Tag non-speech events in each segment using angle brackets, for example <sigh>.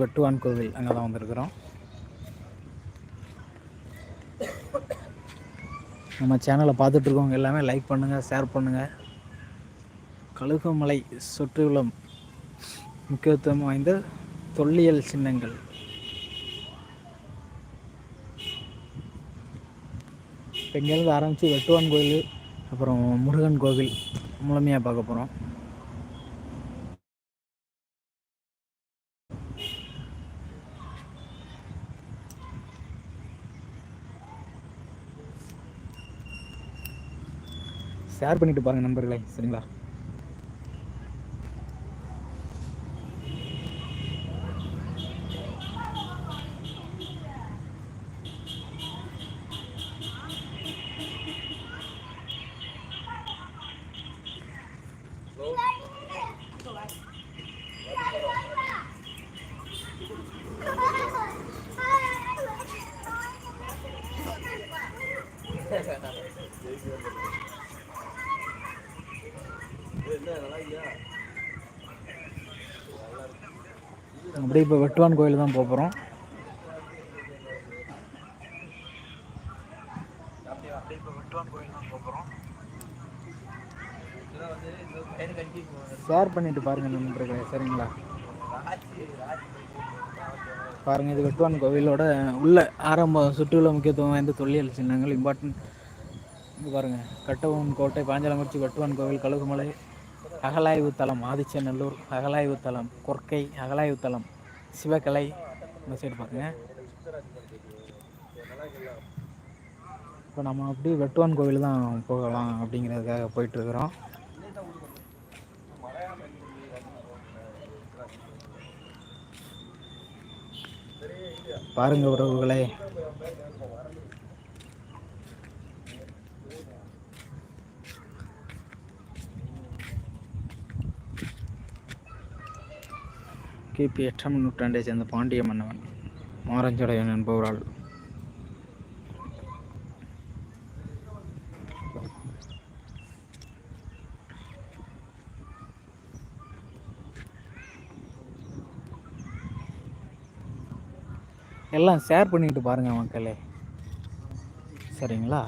வெட்டுவான் கோவில் அங்கே தான் வந்திருக்கிறோம். நம்ம சேனலை பார்த்துட்ருக்கவங்க எல்லாமே லைக் பண்ணுங்கள் ஷேர் பண்ணுங்கள் கழுகுமலை சுற்றுலா முக்கியத்துவம் வாய்ந்த தொல்லியல் சின்னங்கள். இப்போ இங்கேருந்து ஆரம்பித்து வெட்டுவான் கோயில் அப்புறம் முருகன் கோவில் முழுமையாக பார்க்க போகிறோம் ஷேர் பண்ணிட்டு பாருங்கள் நண்பர்களே சரிங்களா அப்படியே இப்போ வெட்டுவான் கோயில் தான் போக போகிறோம். ஷேர் பண்ணிட்டு பாருங்க நண்பர்களே சரிங்களா? பாருங்க இது வெட்டுவான் கோவிலோட உள்ள ஆரம்ப சுற்றுலா முக்கியத்துவம் வாய்ந்த தொல்லியல் சின்னங்கள் இம்பார்ட்டன்ட் இங்கே பாருங்க கட்டவன் கோட்டை பாஞ்சாலங்குறிச்சி வெட்டுவான் கோவில் கழுகுமலை அகலாய்வு தளம் ஆதிச்சநல்லூர் அகலாய்வு தளம் கொர்க்கை அகலாய்வு தளம் சிவகலை இந்த சைடு பாருங்க. இப்போ நம்ம அப்படியே வெட்டுவான் கோவில் தான் போகலாம் அப்படிங்கிறதுக்காக போயிட்டுருக்குறோம். பாருங்க உறவுகளே. கிபி எட்டாம் நூற்றாண்டை சேர்ந்த பாண்டிய மன்னவன் மாரஞ்சடையன் என்பவரால் எல்லாம் ஷேர் பண்ணிட்டு பாருங்க மக்களே. சரிங்களா?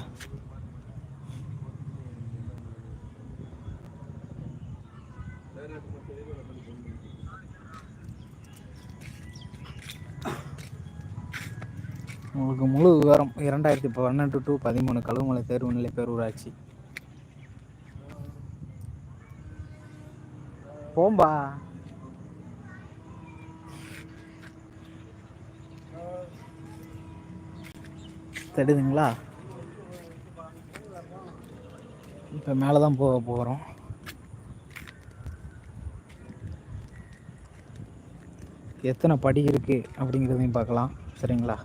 உங்களுக்கு முழு விவரம் இரண்டாயிரத்தி பன்னெண்டு டு பதிமூணு கழுவுமலை தேர்வுநிலை பேரூராட்சி. போம்பா. தெரியுதுங்களா? இப்போ மேலே தான் போக போகிறோம் எத்தனை படி இருக்குது அப்படிங்கிறதையும் பார்க்கலாம். சரிங்களா?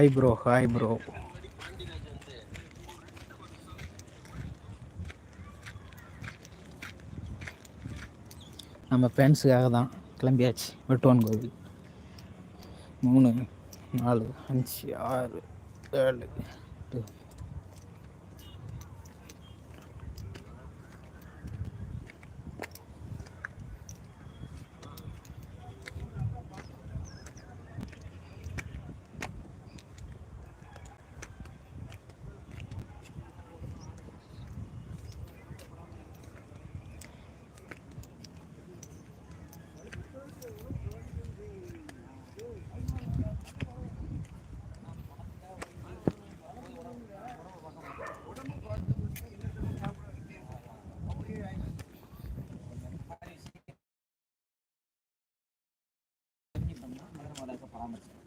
ஹாய் ப்ரோ ஹாய் ப்ரோ நம்ம ஃபேன்ஸுக்காக தான் கிளம்பியாச்சு. வெட்டுவான் கோவில் மூணு நாலு அஞ்சு ஆறு ஏழு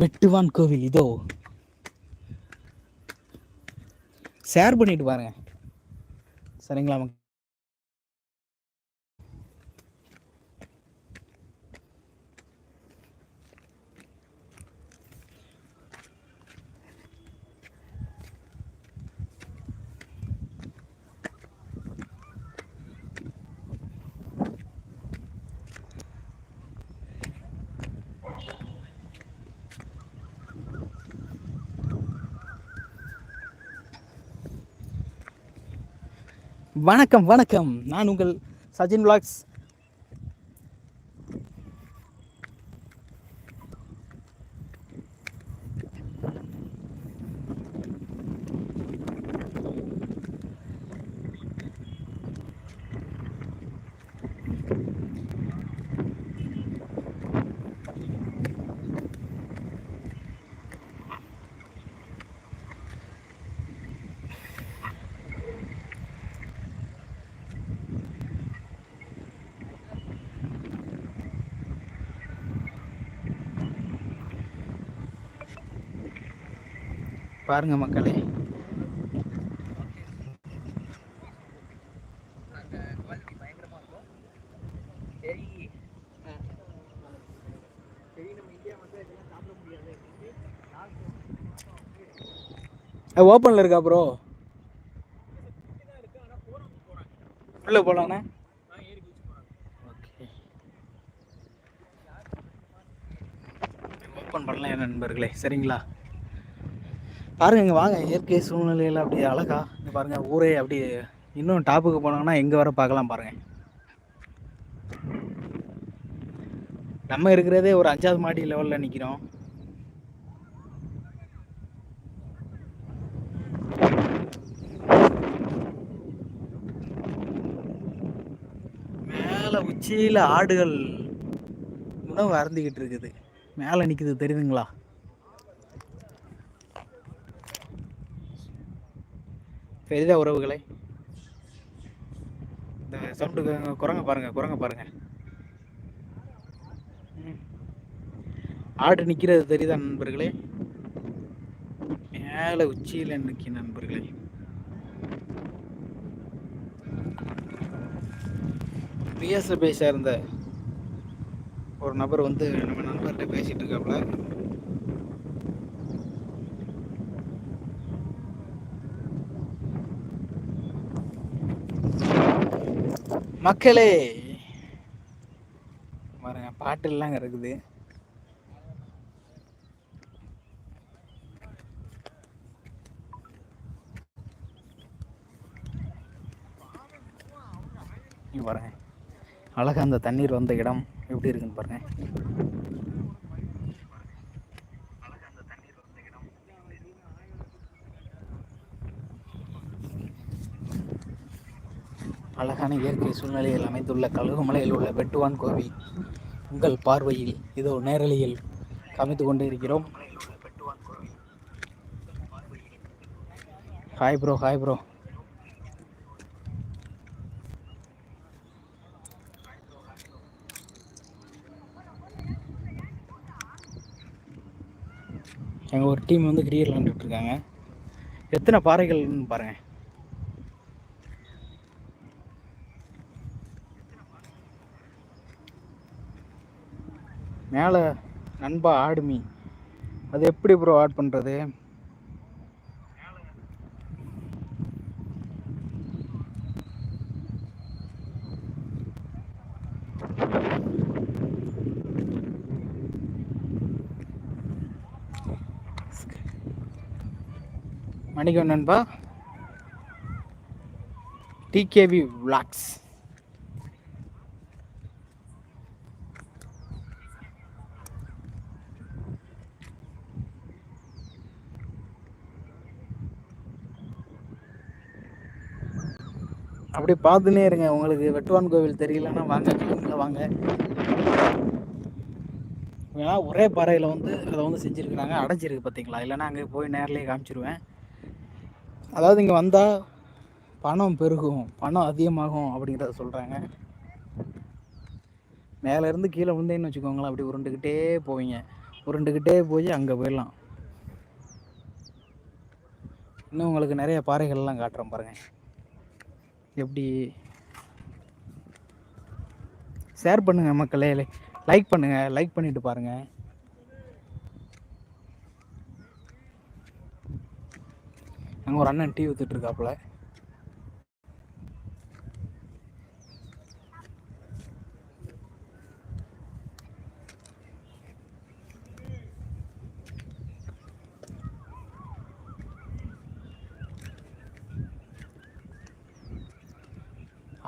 வெட்டுவான் கோவில் இதோ. ஷேர் பண்ணிட்டு பாருங்க. சரிங்களா வணக்கம் வணக்கம். நான் உங்கள் சஜின் விளாக்ஸ் பாருங்க மக்களே. ஓப்பனில் இருக்கா ப்ரோ உள்ளே போகலாண்ணே ஓகே. ஓப்பன் பண்ணலாம் நண்பர்களே? சரிங்களா? பாருங்க இங்கே வாங்க. இயற்கை சூழ்நிலையில் அப்படியே அழகா இங்கே பாருங்க ஊரே அப்படியே இன்னும் டாப்புக்கு போனாங்கன்னா எங்கே வர பார்க்கலாம் பாருங்க. நம்ம இருக்கிறதே ஒரு அஞ்சாவது மாடி லெவலில் நிற்கிறோம் மேலே உச்சியில் ஆடுகள் உணவு அறந்துக்கிட்டு இருக்குது. மேலே நிற்குது தெரியுதுங்களா? பெரிதா உறவுகளை? இந்த சவுண்டு குரங்க பாருங்க குரங்க பாருங்க. ஆடு நிற்கிறது தெரியுதா நண்பர்களே? மேலே உச்சியில் நிற்க நண்பர்களே. பிஎஸ்எஃப்ஐ சேர்ந்த ஒரு நபர் வந்து நம்ம நண்பர்கிட்ட பேசிகிட்டு இருக்காப்புல மக்களே. பாருங்க பாட்டுலாம் இருக்குது பாருங்க. அழகாக அந்த தண்ணீர் வந்த இடம் எப்படி இருக்குன்னு பாருங்க. அழகான இயற்கை சூழ்நிலையில் அமைந்துள்ள கழுகுமலையில் உள்ள வெட்டுவான் கோவில். உங்கள் பார்வையில் இதோ நேரலையில் காமித்து கொண்டு இருக்கிறோம் ஹாய் ப்ரோ ஹாய் ப்ரோ எங்கள் ஒரு டீம் வந்து கிரிக்கெட் விளாண்டுட்டு இருக்காங்க. எத்தனை பாறைகள்னு பாருங்கள் மேலே நண்பா ஆடுமி அது எப்படி ப்ரோ ஆட் பண்ணுறது மணிக்கம் நண்பா. டிகேவி விளாக்ஸ் அப்படியே பார்த்துனே இருங்க. உங்களுக்கு வெட்டுவான் கோவில் தெரியலன்னா வாங்க கிளம்புல வாங்க. ஏன்னா ஒரே பாறையில் வந்து அதை வந்து செஞ்சுருக்குறாங்க. அடைஞ்சிருக்கு பார்த்தீங்களா இல்லைன்னா அங்கே போய் நேரிலே காமிச்சிருவேன். அதாவது இங்கே வந்தால் பணம் பெருகும். பணம் அதிகமாகும் அப்படிங்கிறத சொல்கிறாங்க மேலேருந்து கீழே விழுந்தேன்னு வச்சுக்கோங்களேன். அப்படி உருண்டுக்கிட்டே போவீங்க. உருண்டுக்கிட்டே போய் அங்கே போயிடலாம். இன்னும் உங்களுக்கு நிறைய பாறைகள்லாம் காட்டுறேன் பாருங்கள் எப்படி? ஷேர் பண்ணுங்கள் மக்களே. லைக் பண்ணுங்கள் லைக் பண்ணிட்டு பாருங்கள் அங்கே ஒரு அண்ணன் டீ ஊற்றுட்ருக்காப்புல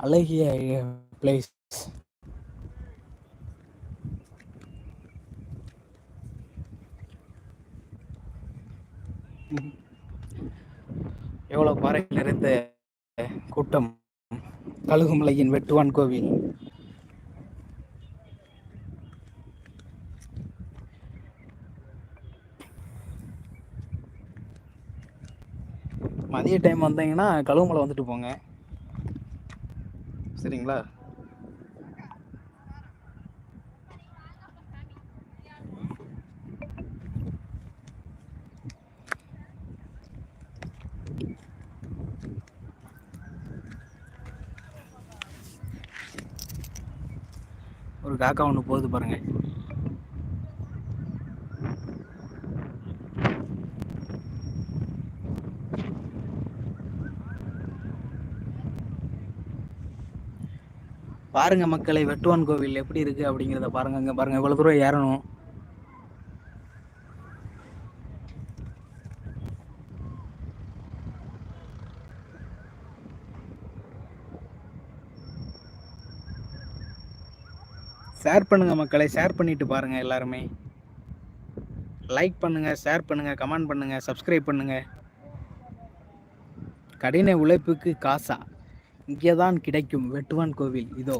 அழகிய பிளேஸ் எவ்வளோ பாறைகள் நிறைந்த கூட்டம் கழுகுமலையின் வெட்டுவான் கோவில். மதிய டைம் வந்தீங்கன்னா கழுகுமலை வந்துட்டு போங்க. சரிங்களா? ஒரு காக்கா ஒன்று போகுது பாருங்கள் பாருங்க மக்களை வெட்டுவான் கோவில் எப்படி இருக்கு அப்படிங்கிறத பாருங்க அங்க பாருங்க இவ்வளவு தூரம் ஏறணும். ஷேர் பண்ணுங்க மக்களை ஷேர் பண்ணிட்டு பாருங்க எல்லாருமே. லைக் பண்ணுங்க ஷேர் பண்ணுங்க கமெண்ட் பண்ணுங்க சப்ஸ்கிரைப் பண்ணுங்க. கடின உழைப்புக்கு காசா. இங்கேதான் கிடைக்கும் வெட்டுவான் கோவில். இதோ.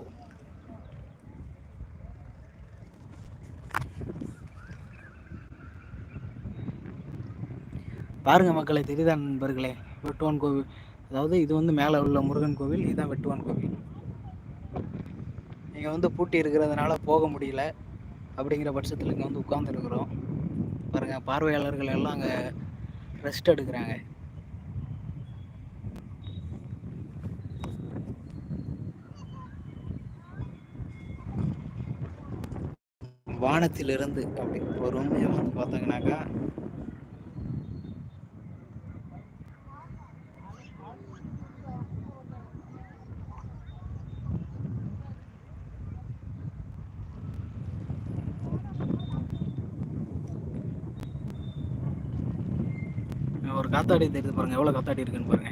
பாருங்க மக்களை தெரியுதா நண்பர்களே? வெட்டுவான் கோவில். அதாவது இது வந்து மேலே உள்ள முருகன் கோவில் இதுதான் வெட்டுவான் கோவில். இங்கே வந்து பூட்டி இருக்கிறதுனால போக முடியல. அப்படிங்கிற பட்சத்தில் இங்கே வந்து உட்காந்துருக்குறோம் பாருங்கள் பார்வையாளர்கள் எல்லாம் அங்கே ரெஸ்ட் எடுக்கிறாங்க. வானத்திலிருந்து அப்படி பொறுமையாக வந்து பார்த்தீங்கன்னாக்கா ஒரு காத்தாடி தெரியுது பாருங்க. எவ்வளோ காத்தாடி இருக்குன்னு பாருங்க.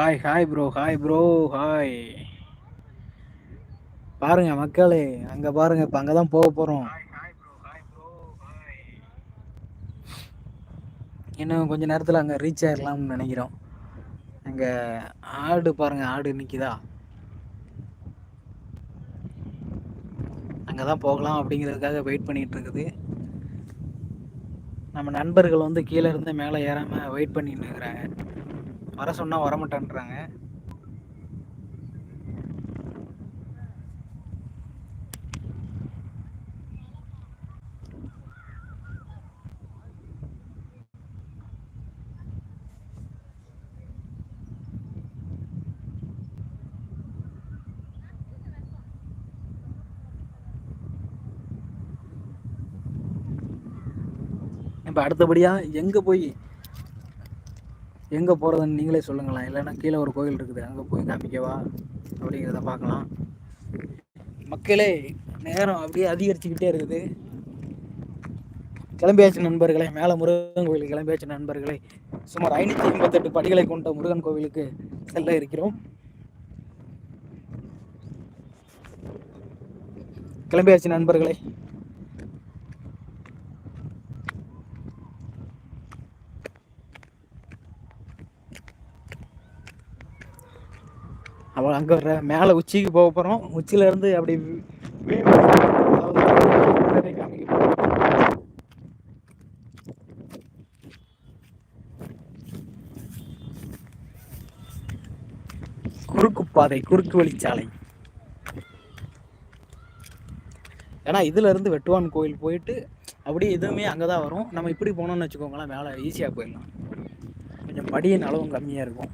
Hi hi bro hi bro hi பாருங்க மக்களே அங்க பாருங்க இப்ப அங்கதான் போக போறோம். இன்னும் கொஞ்ச நேரத்துல அங்க ரீச் ஆயிடலாம்னு நினைக்கிறோம். அங்க ஆடு பாருங்க ஆடு நிக்குதா? அங்கதான் போகலாம் அப்படிங்கிறதுக்காக வெயிட் பண்ணிட்டு இருக்குது. நம்ம நண்பர்கள் வந்து கீழே இருந்து மேலே ஏறாமல் வெயிட் பண்ணிட்டு இருக்கிறாங்க. வர சொன்னால் வரமாட்டேன்றாங்க. இப்போ அடுத்தபடியாக எங்கே போய் எங்கே போகிறதுன்னு நீங்களே சொல்லுங்களேன். இல்லைன்னா கீழே ஒரு கோயில் இருக்குது. அங்கே போய் காமிக்கவா? அப்படிங்கிறத பார்க்கலாம். மக்களே நேரம் அப்படியே அதிகரிச்சுக்கிட்டே இருக்குது. கிளம்பியாச்சு நண்பர்களே. மேலே முருகன் கோவில் கிளம்பியாச்சு நண்பர்களே. சுமார் ஐநூற்றி ஐம்பத்தெட்டு படிகளை கொண்ட முருகன் கோவிலுக்கு செல்ல இருக்கிறோம். கிளம்பியாச்சு நண்பர்களே. அங்கே வர்ற மேலே உச்சிக்கு போக போகிறோம் உச்சியிலேருந்து அப்படி குறுக்கு பாதை குறுக்கு வழிச்சாலை. ஏன்னா இதுல இருந்து வெட்டுவான் கோயில் போயிட்டு அப்படியே எதுவுமே அங்கே தான் வரும். நம்ம இப்படி போனோம்னு வச்சுக்கோங்களேன் மேலே ஈஸியாக போயிடலாம். கொஞ்சம் படியின் அளவும் கம்மியாக இருக்கும்.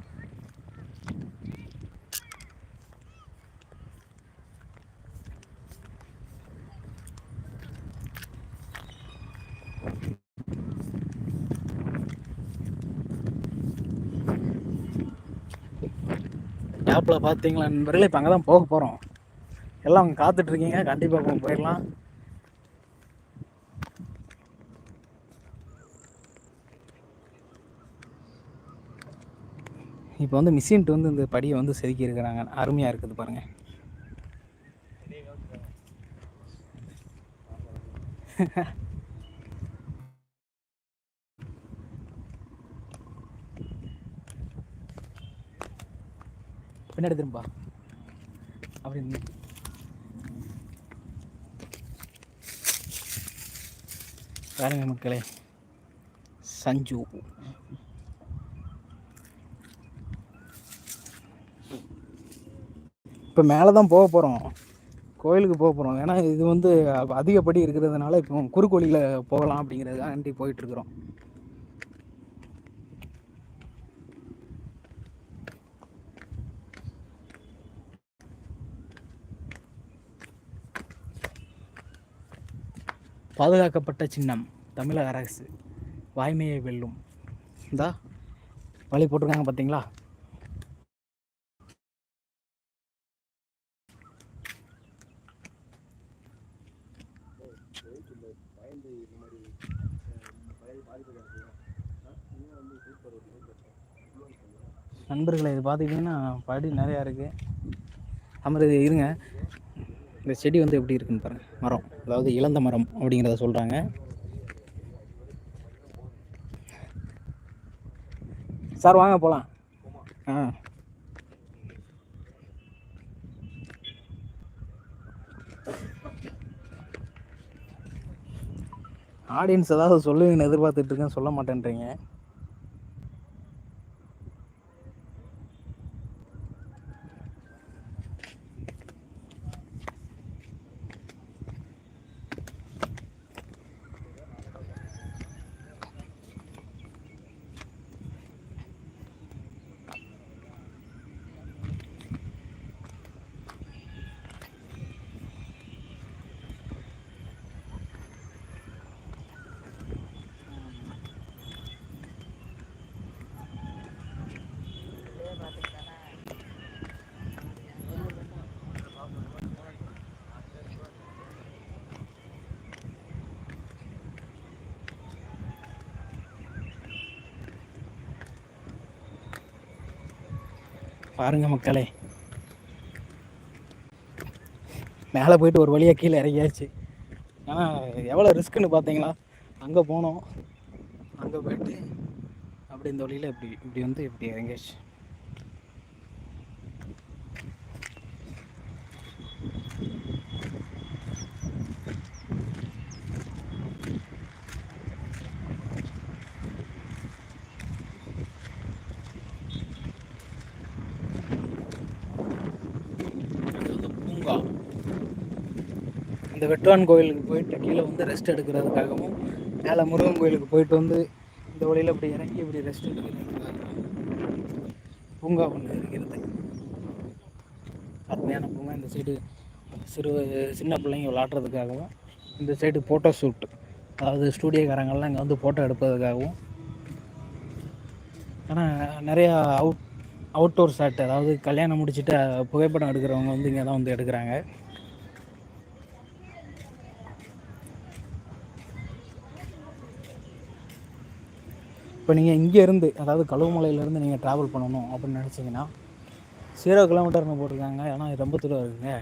மேப்பில் பார்த்தீங்களா நண்பர்களே இப்போ அங்கே தான் போக போகிறோம் எல்லாம் அவங்க காத்துட்ருக்கீங்க கண்டிப்பாக போக போயிடலாம். இப்போ வந்து மிஷின்ட்டு வந்து இந்த படியை வந்து செதுக்கி இருக்கிறாங்க. அருமையாக இருக்குது பாருங்கள் <laughs> பின்னாடி திரும்பா. அப்படி பாருங்க மக்களே சஞ்சு. இப்போ மேலே தான் போக போகிறோம் கோயிலுக்கு போக போகிறோம் ஏன்னா இது வந்து அதிகப்படி இருக்கிறதுனால இப்போ குறுக்கோழியில் போகலாம் அப்படிங்கிறதுக்காண்டி போயிட்டுருக்குறோம் பாதுகாக்கப்பட்ட சின்னம் தமிழக அரசு. வாய்மையை வெல்லும். இந்தா வழி போட்டிருக்காங்க பார்த்தீங்களா நண்பர்களை இது பார்த்துக்கிட்டிங்கன்னா படி நிறையா இருக்குது அமர் இருங்க. இந்த செடி வந்து எப்படி இருக்குன்னு பாருங்கள் மரம். அதாவது இழந்த மரம் அப்படிங்கிறத சொல்கிறாங்க சார் வாங்க போகலாம் ஆ. ஆடியன்ஸ் ஏதாவது சொல்லுவீங்கன்னு எதிர்பார்த்துட்டு இருக்கேன். சொல்ல மாட்டேன்றீங்க. பாருங்க மக்களே. மேலே போயிட்டு ஒரு வழியாக கீழே இறங்கியாச்சு. ஏன்னா எவ்வளோ ரிஸ்க்குன்னு பார்த்தீங்களா? அங்கே போனோம். அங்கே போயிட்டு அப்படி இந்த வழியில் இப்படி இப்படி வந்து இப்படி இறங்கியாச்சு. இந்த வெட்டுவான் கோயிலுக்கு போயிட்டு கீழே வந்து ரெஸ்ட் எடுக்கிறதுக்காகவும் மேலே முருகன் கோயிலுக்கு போயிட்டு வந்து இந்த வழியில் இப்படி இறங்கி இப்படி ரெஸ்ட் எடுக்கிறதுக்காகவும் பூங்கா ஒன்று இருக்கிறது. அருமையான பூங்கா. இந்த சைடு சிறு சின்ன பிள்ளைங்க விளாட்றதுக்காகவும் இந்த சைடு ஃபோட்டோ ஷூட் அதாவது ஸ்டூடியோக்காரங்கள்லாம் இங்கே வந்து ஃபோட்டோ எடுப்பதுக்காகவும் ஆனால் நிறையா அவுட் அவுட்டோர் ஷாட் அதாவது கல்யாணம் முடிச்சுட்டு புகைப்படம் எடுக்கிறவங்க வந்து இங்கே தான் வந்து எடுக்கிறாங்க. இப்போ நீங்கள் இங்கேருந்து அதாவது கழுவுமலையிலேருந்து நீங்கள் ட்ராவல் பண்ணணும் அப்படின்னு நினச்சிங்கன்னா ஜீரோ கிலோமீட்டர்னு போட்டிருக்காங்க. ஏன்னா இது ரொம்ப தூரம் இருக்குங்க.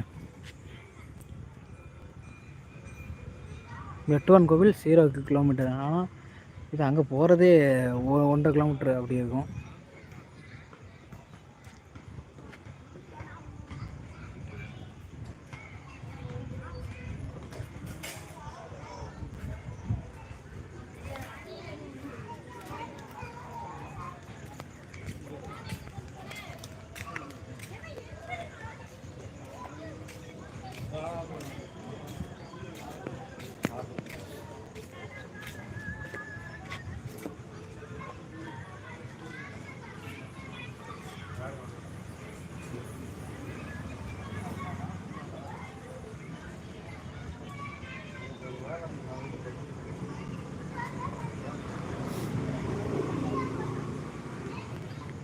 வெட்டுவான் கோவில் ஜீரோ கிலோமீட்டர் ஆனால் இது அங்கே போகிறதே ஒன்றரை கிலோமீட்டர் அப்படி இருக்கும்.